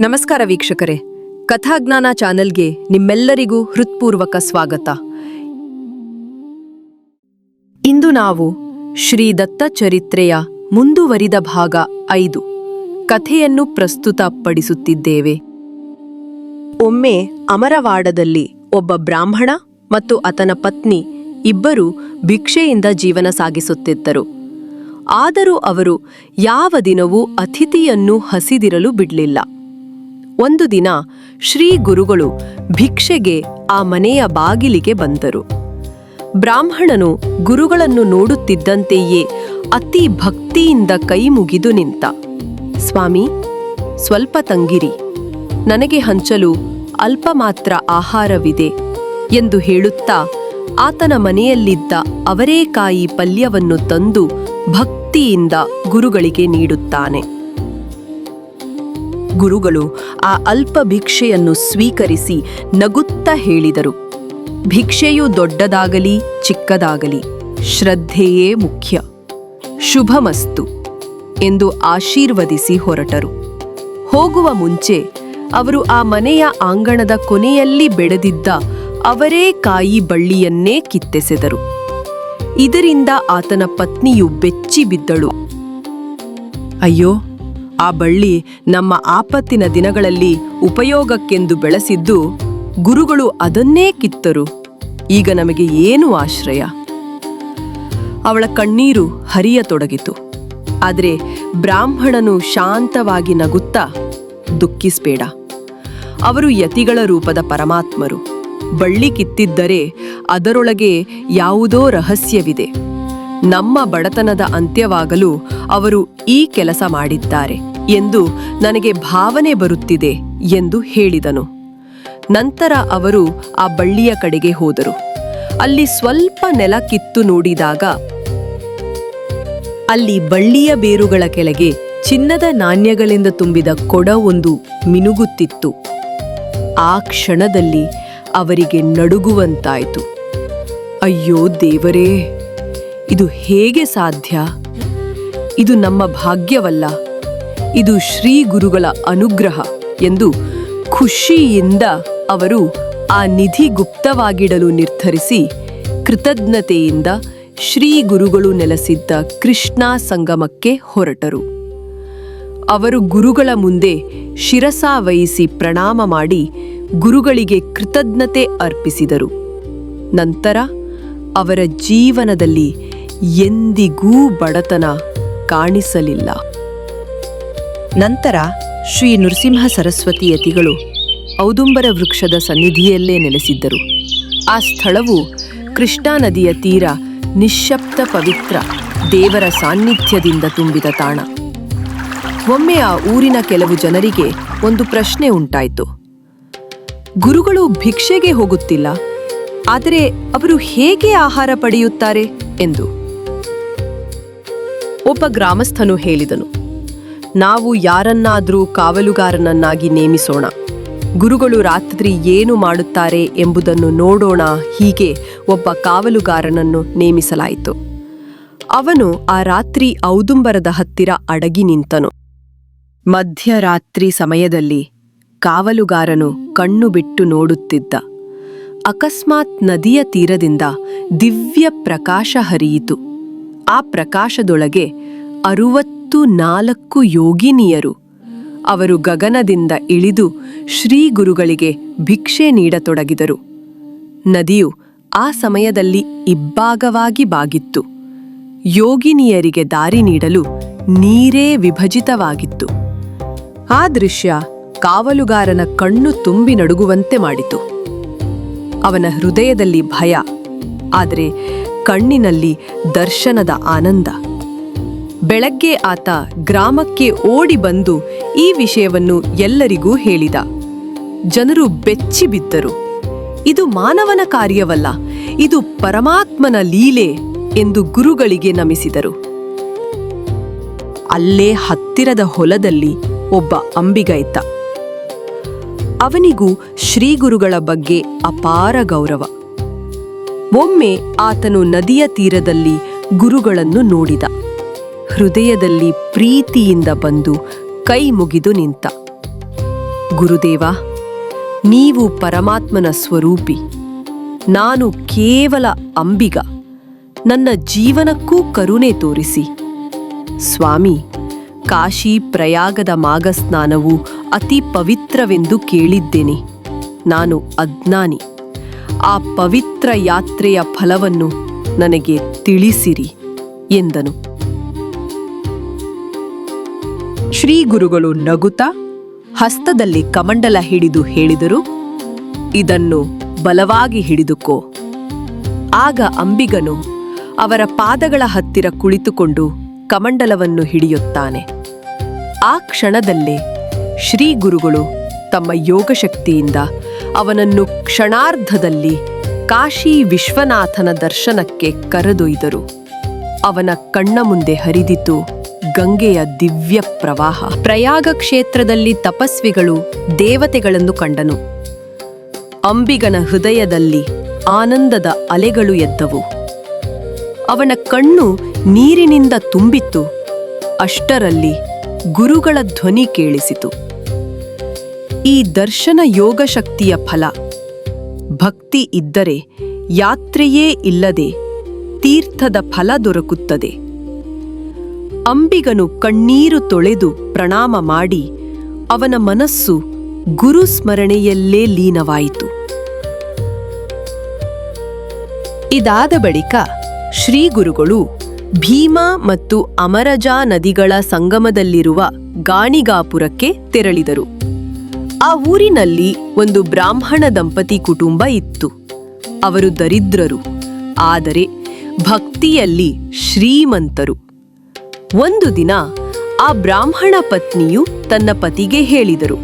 ನಮಸ್ಕಾರ ವೀಕ್ಷಕರೇ. ಕಥಾಜ್ಞಾನ ಚಾನೆಲ್ಗೆ ನಿಮ್ಮೆಲ್ಲರಿಗೂ ಹೃತ್ಪೂರ್ವಕ ಸ್ವಾಗತ. ಇಂದು ನಾವು ಶ್ರೀ ದತ್ತ ಚರಿತ್ರೆಯ ಮುಂದುವರಿದ ಭಾಗ ಐದು. ಕಥೆಯನ್ನು ಪ್ರಸ್ತುತಪಡಿಸುತ್ತಿದ್ದೇವೆ. ಒಮ್ಮೆ ಅಮರವಾಡದಲ್ಲಿ ಒಬ್ಬ ಬ್ರಾಹ್ಮಣ ಮತ್ತು ಆತನ ಪತ್ನಿ ಇಬ್ಬರು ಭಿಕ್ಷೆಯಿಂದ ಜೀವನ ಸಾಗಿಸುತ್ತಿದ್ದರು. ಆದರೂ ಅವರು ಯಾವ ದಿನವೂ ಅತಿಥಿಯನ್ನು ಹಸಿದಿರಲು ಬಿಡಲಿಲ್ಲ. ಒಂದು ದಿನ ಶ್ರೀ ಗುರುಗಳು ಭಿಕ್ಷೆಗೆ ಆ ಮನೆಯ ಬಾಗಿಲಿಗೆ ಬಂದರು. ಬ್ರಾಹ್ಮಣನು ಗುರುಗಳನ್ನು ನೋಡುತ್ತಿದ್ದಂತೆಯೇ ಅತಿ ಭಕ್ತಿಯಿಂದ ಕೈ ಮುಗಿದು ನಿಂತ. ಸ್ವಾಮಿ, ಸ್ವಲ್ಪ ತಂಗಿರಿ. ನನಗೆ ಹಂಚಲು ಅಲ್ಪ ಮಾತ್ರ ಆಹಾರವಿದೆ ಎಂದು ಹೇಳುತ್ತಾ ಆತನ ಮನೆಯಲ್ಲಿದ್ದ ಅವರೇಕಾಯಿ ಪಲ್ಯವನ್ನು ತಂದು ಭಕ್ತಿಯಿಂದ ಗುರುಗಳಿಗೆ ನೀಡುತ್ತಾನೆ. ಗುರುಗಳು ಆ ಅಲ್ಪ ಭಿಕ್ಷೆಯನ್ನು ಸ್ವೀಕರಿಸಿ ನಗುತ್ತ ಹೇಳಿದರು. ಭಿಕ್ಷೆಯು ದೊಡ್ಡದಾಗಲಿ ಚಿಕ್ಕದಾಗಲಿ ಶ್ರದ್ಧೆಯೇ ಮುಖ್ಯ. ಶುಭಮಸ್ತು ಎಂದು ಆಶೀರ್ವದಿಸಿ ಹೊರಟರು. ಹೋಗುವ ಮುಂಚೆ ಅವರು ಆ ಮನೆಯ ಆಂಗಣದ ಕೊನೆಯಲ್ಲಿ ಬೆಳೆದಿದ್ದ ಅವರೇ ಕಾಯಿ ಬಳ್ಳಿಯನ್ನೇ ಕಿತ್ತೆಸೆದರು. ಇದರಿಂದ ಆತನ ಪತ್ನಿಯು ಬೆಚ್ಚಿ ಬಿದ್ದಳು ಅಯ್ಯೋ ಆ ಬಳ್ಳಿ ನಮ್ಮ ಆಪತ್ತಿನ ದಿನಗಳಲ್ಲಿ ಉಪಯೋಗಕ್ಕೆಂದು ಬೆಳೆಸಿದ್ದು ಗುರುಗಳು ಅದನ್ನೇ ಕಿತ್ತರು. ಈಗ ನಮಗೆ ಏನು ಆಶ್ರಯ? ಅವಳ ಕಣ್ಣೀರು ಹರಿಯತೊಡಗಿತು. ಆದರೆ ಬ್ರಾಹ್ಮಣನು ಶಾಂತವಾಗಿ ನಗುತ್ತಾ ದುಃಖಿಸ್ಬೇಡ. ಅವರು ಯತಿಗಳ ರೂಪದ ಪರಮಾತ್ಮರು. ಬಳ್ಳಿ ಕಿತ್ತಿದ್ದರೆ ಅದರೊಳಗೆ ಯಾವುದೋ ರಹಸ್ಯವಿದೆ. ನಮ್ಮ ಬಡತನದ ಅಂತ್ಯವಾಗಲು ಅವರು ಈ ಕೆಲಸ ಮಾಡಿದ್ದಾರೆ ಎಂದು ನನಗೆ ಭಾವನೆ ಬರುತ್ತಿದೆ ಎಂದು ಹೇಳಿದನು. ನಂತರ ಅವರು ಆ ಬಳ್ಳಿಯ ಕಡೆಗೆ ಹೋದರು. ಅಲ್ಲಿ ಸ್ವಲ್ಪ ನೆಲ ಕಿತ್ತು ನೋಡಿದಾಗ ಅಲ್ಲಿ ಬಳ್ಳಿಯ ಬೇರುಗಳ ಕೆಳಗೆ ಚಿನ್ನದ ನಾಣ್ಯಗಳಿಂದ ತುಂಬಿದ ಕೊಡ ಒಂದು ಮಿನುಗುತ್ತಿತ್ತು. ಆ ಕ್ಷಣದಲ್ಲಿ ಅವರಿಗೆ ನಡುಗುವಂತಾಯಿತು. ಅಯ್ಯೋ ದೇವರೇ! ಇದು ಹೇಗೆ ಸಾಧ್ಯ? ಇದು ನಮ್ಮ ಭಾಗ್ಯವಲ್ಲ. ಇದು ಶ್ರೀ ಗುರುಗಳ ಅನುಗ್ರಹ ಎಂದು ಖುಷಿಯಿಂದ ಅವರು ಆ ನಿಧಿ ಗುಪ್ತವಾಗಿಡಲು ನಿರ್ಧರಿಸಿ ಕೃತಜ್ಞತೆಯಿಂದ ಶ್ರೀ ಗುರುಗಳು ನೆಲೆಸಿದ್ದ ಕೃಷ್ಣ ಸಂಗಮಕ್ಕೆ ಹೊರಟರು. ಅವರು ಗುರುಗಳ ಮುಂದೆ ಶಿರಸ ವಹಿಸಿ ಪ್ರಣಾಮ ಮಾಡಿ ಗುರುಗಳಿಗೆ ಕೃತಜ್ಞತೆ ಅರ್ಪಿಸಿದರು. ನಂತರ ಅವರ ಜೀವನದಲ್ಲಿ ಎಂದಿಗೂ ಬಡತನ ಕಾಣಿಸಲಿಲ್ಲ. ನಂತರ ಶ್ರೀ ನೃಸಿಂಹ ಸರಸ್ವತಿ ಯತಿಗಳು ಔದುಂಬರ ವೃಕ್ಷದ ಸನ್ನಿಧಿಯಲ್ಲೇ ನೆಲೆಸಿದ್ದರು. ಆ ಸ್ಥಳವು ಕೃಷ್ಣಾ ನದಿಯ ತೀರ ನಿಶ್ಶಬ್ದ ಪವಿತ್ರ ದೇವರ ಸಾನ್ನಿಧ್ಯದಿಂದ ತುಂಬಿದ ತಾಣ. ಒಮ್ಮೆ ಆ ಊರಿನ ಕೆಲವು ಜನರಿಗೆ ಒಂದು ಪ್ರಶ್ನೆ ಉಂಟಾಯಿತು. ಗುರುಗಳು ಭಿಕ್ಷೆಗೆ ಹೋಗುತ್ತಿಲ್ಲ, ಆದರೆ ಅವರು ಹೇಗೆ ಆಹಾರ ಪಡೆಯುತ್ತಾರೆ? ಎಂದು. ಒಬ್ಬ ಗ್ರಾಮಸ್ಥನು ಹೇಳಿದನು, ನಾವು ಯಾರನ್ನಾದರೂ ಕಾವಲುಗಾರನನ್ನಾಗಿ ನೇಮಿಸೋಣ. ಗುರುಗಳು ರಾತ್ರಿ ಏನು ಮಾಡುತ್ತಾರೆ ಎಂಬುದನ್ನು ನೋಡೋಣ. ಹೀಗೆ ಒಬ್ಬ ಕಾವಲುಗಾರನನ್ನು ನೇಮಿಸಲಾಯಿತು. ಅವನು ಆ ರಾತ್ರಿ ಔದುಂಬರದ ಹತ್ತಿರ ಅಡಗಿ ನಿಂತನು. ಮಧ್ಯರಾತ್ರಿ ಸಮಯದಲ್ಲಿ ಕಾವಲುಗಾರನು ಕಣ್ಣು ಬಿಟ್ಟು ನೋಡುತ್ತಿದ್ದ. ಅಕಸ್ಮಾತ್ ನದಿಯ ತೀರದಿಂದ ದಿವ್ಯ ಪ್ರಕಾಶ ಹರಿಯಿತು. ಆ ಪ್ರಕಾಶದೊಳಗೆ ಅರುವತ್ತು ನಾಲ್ಕು ಯೋಗಿನಿಯರು. ಅವರು ಗಗನದಿಂದ ಇಳಿದು ಶ್ರೀ ಗುರುಗಳಿಗೆ ಭಿಕ್ಷೆ ನೀಡತೊಡಗಿದರು. ನದಿಯು ಆ ಸಮಯದಲ್ಲಿ ಇಬ್ಬಾಗವಾಗಿ ಬಾಗಿತ್ತು. ಯೋಗಿನಿಯರಿಗೆ ದಾರಿ ನೀಡಲು ನೀರೇ ವಿಭಜಿತವಾಗಿತ್ತು. ಆ ದೃಶ್ಯ ಕಾವಲುಗಾರನ ಕಣ್ಣು ತುಂಬಿ ನಡುಗುವಂತೆ ಮಾಡಿತು. ಅವನ ಹೃದಯದಲ್ಲಿ ಭಯ, ಆದರೆ ಕಣ್ಣಿನಲ್ಲಿ ದರ್ಶನದ ಆನಂದ. ಬೆಳಗ್ಗೆ ಆತ ಗ್ರಾಮಕ್ಕೆ ಓಡಿ ಬಂದು ಈ ವಿಷಯವನ್ನು ಎಲ್ಲರಿಗೂ ಹೇಳಿದ. ಜನರು ಬೆಚ್ಚಿಬಿದ್ದರು ಇದು ಮಾನವನ ಕಾರ್ಯವಲ್ಲ, ಇದು ಪರಮಾತ್ಮನ ಲೀಲೆ ಎಂದು ಗುರುಗಳಿಗೆ ನಮಿಸಿದರು. ಅಲ್ಲೇ ಹತ್ತಿರದ ಹೊಲದಲ್ಲಿ ಒಬ್ಬ ಅಂಬಿಗ ಇದ್ದ. ಅವನಿಗೂ ಶ್ರೀಗುರುಗಳ ಬಗ್ಗೆ ಅಪಾರ ಗೌರವ. ಒಮ್ಮೆ ಆತನು ನದಿಯ ತೀರದಲ್ಲಿ ಗುರುಗಳನ್ನು ನೋಡಿದ. ಹೃದಯದಲ್ಲಿ ಪ್ರೀತಿಯಿಂದ ಬಂದು ಕೈ ಮುಗಿದು ನಿಂತ. ಗುರುದೇವ, ನೀವು ಪರಮಾತ್ಮನ ಸ್ವರೂಪಿ. ನಾನು ಕೇವಲ ಅಂಬಿಗ. ನನ್ನ ಜೀವನಕ್ಕೂ ಕರುಣೆ ತೋರಿಸಿ. ಸ್ವಾಮಿ, ಕಾಶಿ ಪ್ರಯಾಗದ ಮಾಗಸ್ನಾನವು ಅತಿ ಪವಿತ್ರವೆಂದು ಕೇಳಿದ್ದೇನೆ. ನಾನು ಅಜ್ಞಾನಿ. ಆ ಪವಿತ್ರ ಯಾತ್ರೆಯ ಫಲವನ್ನು ನನಗೆ ತಿಳಿಸಿರಿ ಎಂದನು. ಶ್ರೀ ಗುರುಗಳು ನಗುತ್ತಾ ಹಸ್ತದಲ್ಲಿ ಕಮಂಡಲ ಹಿಡಿದು ಹೇಳಿದರು, ಇದನ್ನು ಬಲವಾಗಿ ಹಿಡಿದುಕೋ. ಆಗ ಅಂಬಿಗನು ಅವರ ಪಾದಗಳ ಹತ್ತಿರ ಕುಳಿತುಕೊಂಡು ಕಮಂಡಲವನ್ನು ಹಿಡಿಯುತ್ತಾನೆ. ಆ ಕ್ಷಣದಲ್ಲೇ ಶ್ರೀ ಗುರುಗಳು ತಮ್ಮ ಯೋಗಶಕ್ತಿಯಿಂದ ಅವನನ್ನು ಕ್ಷಣಾರ್ಧದಲ್ಲಿ ಕಾಶಿ ವಿಶ್ವನಾಥನ ದರ್ಶನಕ್ಕೆ ಕರೆದೊಯ್ದರು. ಅವನ ಕಣ್ಣ ಮುಂದೆ ಹರಿದಿತು ಗಂಗೆಯ ದಿವ್ಯ ಪ್ರವಾಹ. ಪ್ರಯಾಗ ಕ್ಷೇತ್ರದಲ್ಲಿ ತಪಸ್ವಿಗಳು ದೇವತೆಗಳನ್ನು ಕಂಡನು. ಅಂಬಿಗನ ಹೃದಯದಲ್ಲಿ ಆನಂದದ ಅಲೆಗಳು ಎದ್ದವು. ಅವನ ಕಣ್ಣು ನೀರಿನಿಂದ ತುಂಬಿತ್ತು. ಅಷ್ಟರಲ್ಲಿ ಗುರುಗಳ ಧ್ವನಿ ಕೇಳಿಸಿತು. ಈ ದರ್ಶನ ಯೋಗ ಶಕ್ತಿಯ ಫಲ. ಭಕ್ತಿ ಇದ್ದರೆ ಯಾತ್ರೆಯೇ ಇಲ್ಲದೆ ತೀರ್ಥದ ಫಲ ದೊರಕುತ್ತದೆ. ಅಂಬಿಗನು ಕಣ್ಣೀರು ತೊಳೆದು ಪ್ರಣಾಮ ಮಾಡಿ ಅವನ ಮನಸ್ಸು ಗುರು ಸ್ಮರಣೆಯಲ್ಲೇ ಲೀನವಾಯಿತು. ಇದಾದ ಬಳಿಕ ಶ್ರೀ ಗುರುಗಳು ಭೀಮಾ ಮತ್ತು ಅಮರಜಾ ನದಿಗಳ ಸಂಗಮದಲ್ಲಿರುವ ಗಾಣಿಗಾಪುರಕ್ಕೆ ತೆರಳಿದರು. ಆ ಊರಿನಲ್ಲಿ ಒಂದು ಬ್ರಾಹ್ಮಣ ದಂಪತಿ ಕುಟುಂಬ ಇತ್ತು. ಅವರು ದರಿದ್ರರು. ಆದರೆ ಭಕ್ತಿಯಲ್ಲಿ ಶ್ರೀಮಂತರು. ಒಂದು ದಿನ ಆ ಬ್ರಾಹ್ಮಣ ಪತ್ನಿಯು ತನ್ನ ಪತಿಗೆ ಹೇಳಿದರು,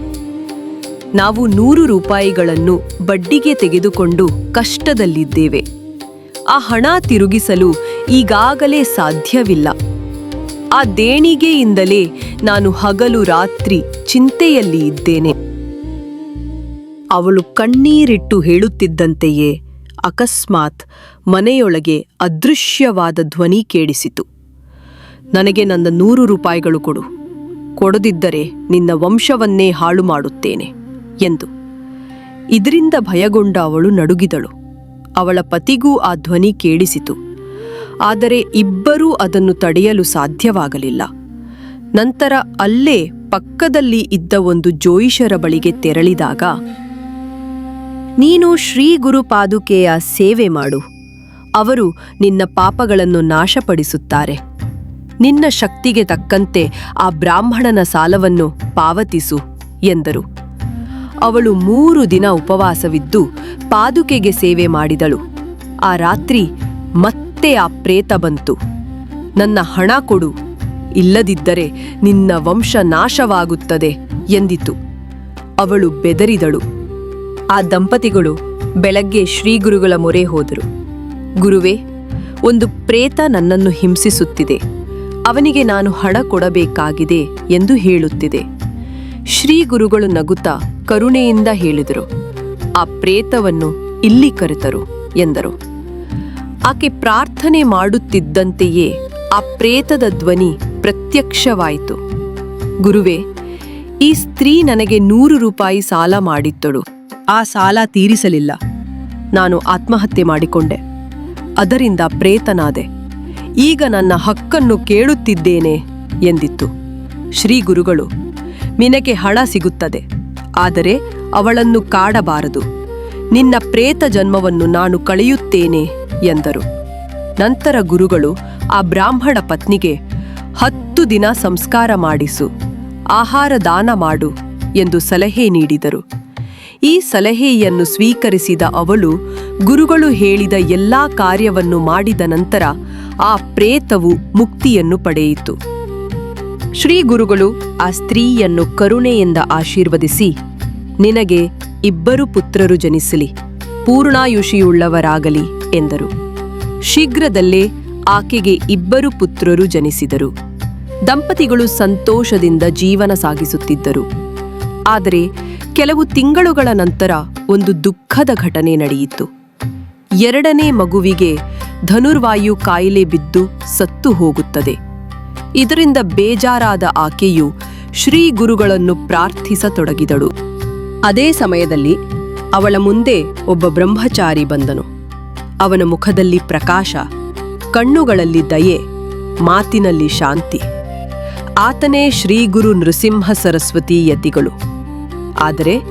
ನಾವು ನೂರು ರೂಪಾಯಿಗಳನ್ನು ಬಡ್ಡಿಗೆ ತೆಗೆದುಕೊಂಡು ಕಷ್ಟದಲ್ಲಿದ್ದೇವೆ. ಆ ಹಣ ತಿರುಗಿಸಲು ಈಗಾಗಲೇ ಸಾಧ್ಯವಿಲ್ಲ. ಆ ದೇಣಿಗೆಯಿಂದಲೇ ನಾನು ಹಗಲು ರಾತ್ರಿ ಚಿಂತೆಯಲ್ಲಿ ಇದ್ದೇನೆ. ಅವಳು ಕಣ್ಣೀರಿಟ್ಟು ಹೇಳುತ್ತಿದ್ದಂತೆಯೇ ಅಕಸ್ಮಾತ್ ಮನೆಯೊಳಗೆ ಅದೃಶ್ಯವಾದ ಧ್ವನಿ ಕೇಳಿಸಿತು. ನನಗೆ ನನ್ನ ನೂರು ರೂಪಾಯಿಗಳು ಕೊಡು. ಕೊಡದಿದ್ದರೆ ನಿನ್ನ ವಂಶವನ್ನೇ ಹಾಳು ಮಾಡುತ್ತೇನೆ ಎಂದು. ಇದರಿಂದ ಭಯಗೊಂಡ ಅವಳು ನಡುಗಿದಳು. ಅವಳ ಪತಿಗೂ ಆ ಧ್ವನಿ ಕೇಳಿಸಿತು. ಆದರೆ ಇಬ್ಬರೂ ಅದನ್ನು ತಡೆಯಲು ಸಾಧ್ಯವಾಗಲಿಲ್ಲ. ನಂತರ ಅಲ್ಲೇ ಪಕ್ಕದಲ್ಲಿ ಇದ್ದ ಒಂದು ಜೋಯಿಷರ ಬಳಿಗೆ ತೆರಳಿದಾಗ ನೀನು ಶ್ರೀ ಗುರು ಪಾದುಕೆಯ ಸೇವೆ ಮಾಡು. ಅವರು ನಿನ್ನ ಪಾಪಗಳನ್ನು ನಾಶಪಡಿಸುತ್ತಾರೆ. ನಿನ್ನ ಶಕ್ತಿಗೆ ತಕ್ಕಂತೆ ಆ ಬ್ರಾಹ್ಮಣನ ಸಾಲವನ್ನು ಪಾವತಿಸು, ಎಂದರು. ಅವಳು ಮೂರು ದಿನ ಉಪವಾಸವಿದ್ದು ಪಾದುಕೆಗೆ ಸೇವೆ ಮಾಡಿದಳು. ಆ ರಾತ್ರಿ ಮತ್ತೆ ಆ ಪ್ರೇತ ಬಂತು. ನನ್ನ ಹಣ ಕೊಡು, ಇಲ್ಲದಿದ್ದರೆ ನಿನ್ನ ವಂಶ ನಾಶವಾಗುತ್ತದೆ, ಎಂದಿತು. ಅವಳು ಬೆದರಿದಳು. ಆ ದಂಪತಿಗಳು ಬೆಳಗ್ಗೆ ಶ್ರೀಗುರುಗಳ ಮೊರೆ ಹೋದರು. ಗುರುವೇ, ಒಂದು ಪ್ರೇತ ನನ್ನನ್ನು ಹಿಂಸಿಸುತ್ತಿದೆ. ಅವನಿಗೆ ನಾನು ಹಣ ಕೊಡಬೇಕಾಗಿದೆ ಎಂದು ಹೇಳುತ್ತಿದೆ. ಶ್ರೀಗುರುಗಳು ನಗುತ್ತಾ ಕರುಣೆಯಿಂದ ಹೇಳಿದರು. ಆ ಪ್ರೇತವನ್ನು ಇಲ್ಲಿ ಕರೆತರು ಎಂದರು. ಆಕೆ ಪ್ರಾರ್ಥನೆ ಮಾಡುತ್ತಿದ್ದಂತೆಯೇ ಆ ಪ್ರೇತದ ಧ್ವನಿ ಪ್ರತ್ಯಕ್ಷವಾಯಿತು. ಗುರುವೇ, ಈ ಸ್ತ್ರೀ ನನಗೆ ನೂರು ರೂಪಾಯಿ ಸಾಲ ಮಾಡಿದ್ದಳು ಆ ಸಾಲ ತೀರಿಸಲಿಲ್ಲ. ನಾನು ಆತ್ಮಹತ್ಯೆ ಮಾಡಿಕೊಂಡೆ. ಅದರಿಂದ ಪ್ರೇತನಾದೆ. ಈಗ ನನ್ನ ಹಕ್ಕನ್ನು ಕೇಳುತ್ತಿದ್ದೇನೆ ಎಂದಿತ್ತು. ಶ್ರೀ ಗುರುಗಳು, ನಿನಗೆ ಹಣ ಸಿಗುತ್ತದೆ. ಆದರೆ ಅವಳನ್ನು ಕಾಡಬಾರದು. ನಿನ್ನ ಪ್ರೇತ ಜನ್ಮವನ್ನು ನಾನು ಕಳೆಯುತ್ತೇನೆ ಎಂದರು. ನಂತರ ಗುರುಗಳು ಆ ಬ್ರಾಹ್ಮಣ ಪತ್ನಿಗೆ, ಹತ್ತು ದಿನ ಸಂಸ್ಕಾರ ಮಾಡಿಸು, ಆಹಾರ ದಾನ ಮಾಡು ಎಂದು ಸಲಹೆ ನೀಡಿದರು. ಈ ಸಲಹೆಯನ್ನು ಸ್ವೀಕರಿಸಿದ ಅವಳು ಗುರುಗಳು ಹೇಳಿದ ಎಲ್ಲಾ ಕಾರ್ಯವನ್ನು ಮಾಡಿದ ನಂತರ ಆ ಪ್ರೇತವು ಮುಕ್ತಿಯನ್ನು ಪಡೆಯಿತು. ಶ್ರೀ ಗುರುಗಳು ಆ ಸ್ತ್ರೀಯನ್ನು ಕರುಣೆಯಿಂದ ಆಶೀರ್ವದಿಸಿ, ನಿನಗೆ ಇಬ್ಬರು ಪುತ್ರರು ಜನಿಸಲಿ, ಪೂರ್ಣಾಯುಷಿಯುಳ್ಳವರಾಗಲಿ ಎಂದರು. ಶೀಘ್ರದಲ್ಲೇ ಆಕೆಗೆ ಇಬ್ಬರು ಪುತ್ರರು ಜನಿಸಿದರು. ದಂಪತಿಗಳು ಸಂತೋಷದಿಂದ ಜೀವನ ಸಾಗಿಸುತ್ತಿದ್ದರು. ಆದರೆ ಕೆಲವು ತಿಂಗಳುಗಳ ನಂತರ ಒಂದು ದುಃಖದ ಘಟನೆ ನಡೆಯಿತು. ಎರಡನೇ ಮಗುವಿಗೆ ಧನುರ್ವಾಯು ಕಾಯಿಲೆ ಬಿದ್ದು ಸತ್ತು ಹೋಗುತ್ತದೆ. ಇದರಿಂದ ಬೇಜಾರಾದ ಆಕೆಯು ಶ್ರೀ ಗುರುಗಳನ್ನು ಪ್ರಾರ್ಥಿಸತೊಡಗಿದಳು. ಅದೇ ಸಮಯದಲ್ಲಿ ಅವಳ ಮುಂದೆ ಒಬ್ಬ ಬ್ರಹ್ಮಚಾರಿ ಬಂದನು. ಅವನ ಮುಖದಲ್ಲಿ ಪ್ರಕಾಶ, ಕಣ್ಣುಗಳಲ್ಲಿ ದಯೆ, ಮಾತಿನಲ್ಲಿ ಶಾಂತಿ. ಆತನೇ ಶ್ರೀ ಗುರು ನೃಸಿಂಹ ಸರಸ್ವತಿ ಯತಿಗಳು. ಆದರೆ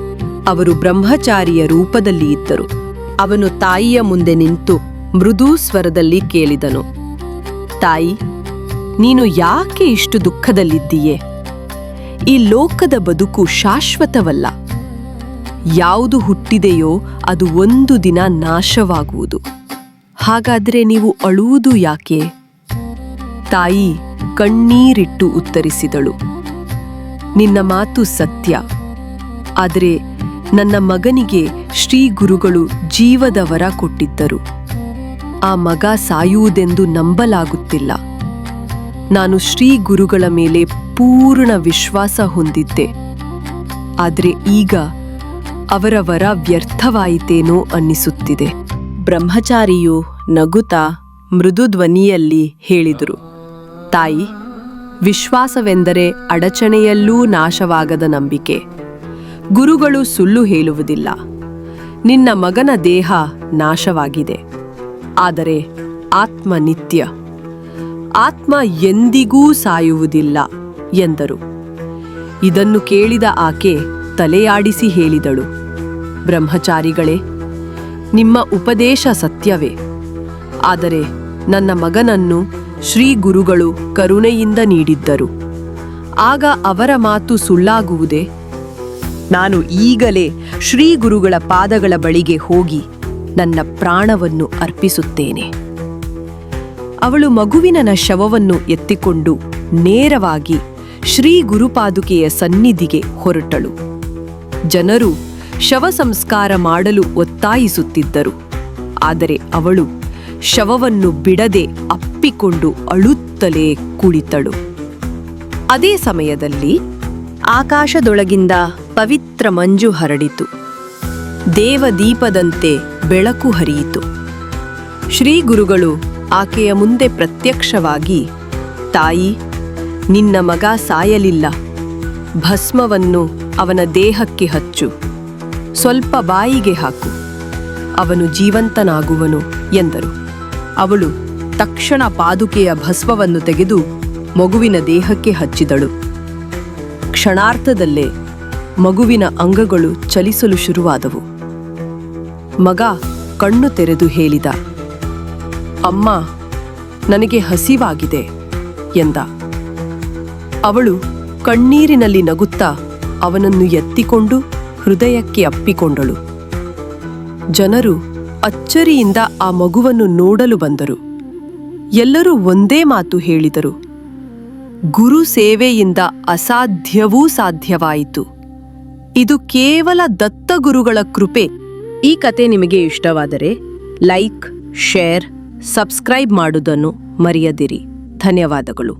ಅವರು ಬ್ರಹ್ಮಚಾರಿಯ ರೂಪದಲ್ಲಿ ಇದ್ದರು. ಅವನು ತಾಯಿಯ ಮುಂದೆ ನಿಂತು ಮೃದು ಸ್ವರದಲ್ಲಿ ಕೇಳಿದನು. ತಾಯಿ, ನೀನು ಯಾಕೆ ಇಷ್ಟು ದುಃಖದಲ್ಲಿದ್ದೀಯೆ? ಈ ಲೋಕದ ಬದುಕು ಶಾಶ್ವತವಲ್ಲ. ಯಾವುದು ಹುಟ್ಟಿದೆಯೋ ಅದು ಒಂದು ದಿನ ನಾಶವಾಗುವುದು. ಹಾಗಾದರೆ ನೀವು ಅಳುವುದು ಯಾಕೆ? ತಾಯಿ ಕಣ್ಣೀರಿಟ್ಟು ಉತ್ತರಿಸಿದಳು. ನಿನ್ನ ಮಾತು ಸತ್ಯ. ಆದರೆ ನನ್ನ ಮಗನಿಗೆ ಶ್ರೀ ಗುರುಗಳು ಜೀವದ ವರ ಕೊಟ್ಟಿದ್ದರು. ಆ ಮಗ ಸಾಯುವುದೆಂದು ನಂಬಲಾಗುತ್ತಿಲ್ಲ. ನಾನು ಶ್ರೀ ಗುರುಗಳ ಮೇಲೆ ಪೂರ್ಣ ವಿಶ್ವಾಸ ಹೊಂದಿದ್ದೆ. ಆದರೆ ಈಗ ಅವರ ವರ ವ್ಯರ್ಥವಾಯಿತೇನೋ ಅನ್ನಿಸುತ್ತಿದೆ. ಬ್ರಹ್ಮಚಾರಿಯು ನಗುತ್ತಾ ಮೃದು ಧ್ವನಿಯಲ್ಲಿ ಹೇಳಿದರು, ತಾಯಿ, ವಿಶ್ವಾಸವೆಂದರೆ ಅಡಚಣೆಯಲ್ಲೂ ನಾಶವಾಗದ ನಂಬಿಕೆ. ಗುರುಗಳು ಸುಳ್ಳು ಹೇಳುವುದಿಲ್ಲ. ನಿನ್ನ ಮಗನ ದೇಹ ನಾಶವಾಗಿದೆ. ಆದರೆ ಆತ್ಮ ನಿತ್ಯ. ಆತ್ಮ ಎಂದಿಗೂ ಸಾಯುವುದಿಲ್ಲ ಎಂದರು. ಇದನ್ನು ಕೇಳಿದ ಆಕೆ ತಲೆಯಾಡಿಸಿ ಹೇಳಿದಳು. ಬ್ರಹ್ಮಚಾರಿಗಳೇ, ನಿಮ್ಮ ಉಪದೇಶ ಸತ್ಯವೇ. ಆದರೆ ನನ್ನ ಮಗನನ್ನು ಶ್ರೀ ಗುರುಗಳು ಕರುಣೆಯಿಂದ ನೀಡಿದ್ದರು. ಆಗ ಅವರ ಮಾತು ಸುಳ್ಳಾಗುವುದೇ? ನಾನು ಈಗಲೇ ಶ್ರೀ ಗುರುಗಳ ಪಾದಗಳ ಬಳಿಗೆ ಹೋಗಿ ನನ್ನ ಪ್ರಾಣವನ್ನು ಅರ್ಪಿಸುತ್ತೇನೆ. ಅವಳು ಮಗುವಿನ ಶವವನ್ನು ಎತ್ತಿಕೊಂಡು ನೇರವಾಗಿ ಶ್ರೀ ಗುರುಪಾದುಕೆಯ ಸನ್ನಿಧಿಗೆ ಹೊರಟಳು. ಜನರು ಶವ ಸಂಸ್ಕಾರ ಮಾಡಲು ಒತ್ತಾಯಿಸುತ್ತಿದ್ದರು. ಆದರೆ ಅವಳು ಶವವನ್ನು ಬಿಡದೆ ಅಪ್ಪಿಕೊಂಡು ಅಳುತ್ತಲೇ ಕುಳಿತಳು. ಅದೇ ಸಮಯದಲ್ಲಿ ಆಕಾಶದೊಳಗಿಂದ ಪವಿತ್ರ ಮಂಜು ಹರಡಿತು. ದೇವದೀಪದಂತೆ ಬೆಳಕು ಹರಿಯಿತು. ಶ್ರೀ ಗುರುಗಳು ಆಕೆಯ ಮುಂದೆ ಪ್ರತ್ಯಕ್ಷವಾಗಿ, ತಾಯಿ, ನಿನ್ನ ಮಗ ಸಾಯಲಿಲ್ಲ. ಭಸ್ಮವನ್ನು ಅವನ ದೇಹಕ್ಕೆ ಹಚ್ಚು. ಸ್ವಲ್ಪ ಬಾಯಿಗೆ ಹಾಕು. ಅವನು ಜೀವಂತನಾಗುವನು ಎಂದರು. ಅವಳು ತಕ್ಷಣ ಪಾದುಕೆಯ ಭಸ್ಮವನ್ನು ತೆಗೆದು ಮಗುವಿನ ದೇಹಕ್ಕೆ ಹಚ್ಚಿದಳು. ಕ್ಷಣಾರ್ಥದಲ್ಲೇ ಮಗುವಿನ ಅಂಗಗಳು ಚಲಿಸಲು ಶುರುವಾದವು. ಮಗ ಕಣ್ಣು ತೆರೆದು ಹೇಳಿದ, ಅಮ್ಮ, ನನಗೆ ಹಸಿವಾಗಿದೆ ಎಂದ. ಅವಳು ಕಣ್ಣೀರಿನಲ್ಲಿ ನಗುತ್ತಾ ಅವನನ್ನು ಎತ್ತಿಕೊಂಡು ಹೃದಯಕ್ಕೆ ಅಪ್ಪಿಕೊಂಡಳು. ಜನರು ಅಚ್ಚರಿಯಿಂದ ಆ ಮಗುವನ್ನು ನೋಡಲು ಬಂದರು. ಎಲ್ಲರೂ ಒಂದೇ ಮಾತು ಹೇಳಿದರು, ಗುರು ಸೇವೆಯಿಂದ ಅಸಾಧ್ಯವೂ ಸಾಧ್ಯವಾಯಿತು. ಇದು ಕೇವಲ ದತ್ತಗುರುಗಳ ಕೃಪೆ. ಈ ಕತೆ ನಿಮಗೆ ಇಷ್ಟವಾದರೆ ಲೈಕ್ ಶೇರ್ ಸಬ್ಸ್ಕ್ರೈಬ್ ಮಾಡುವುದನ್ನು ಮರೆಯದಿರಿ. ಧನ್ಯವಾದಗಳು.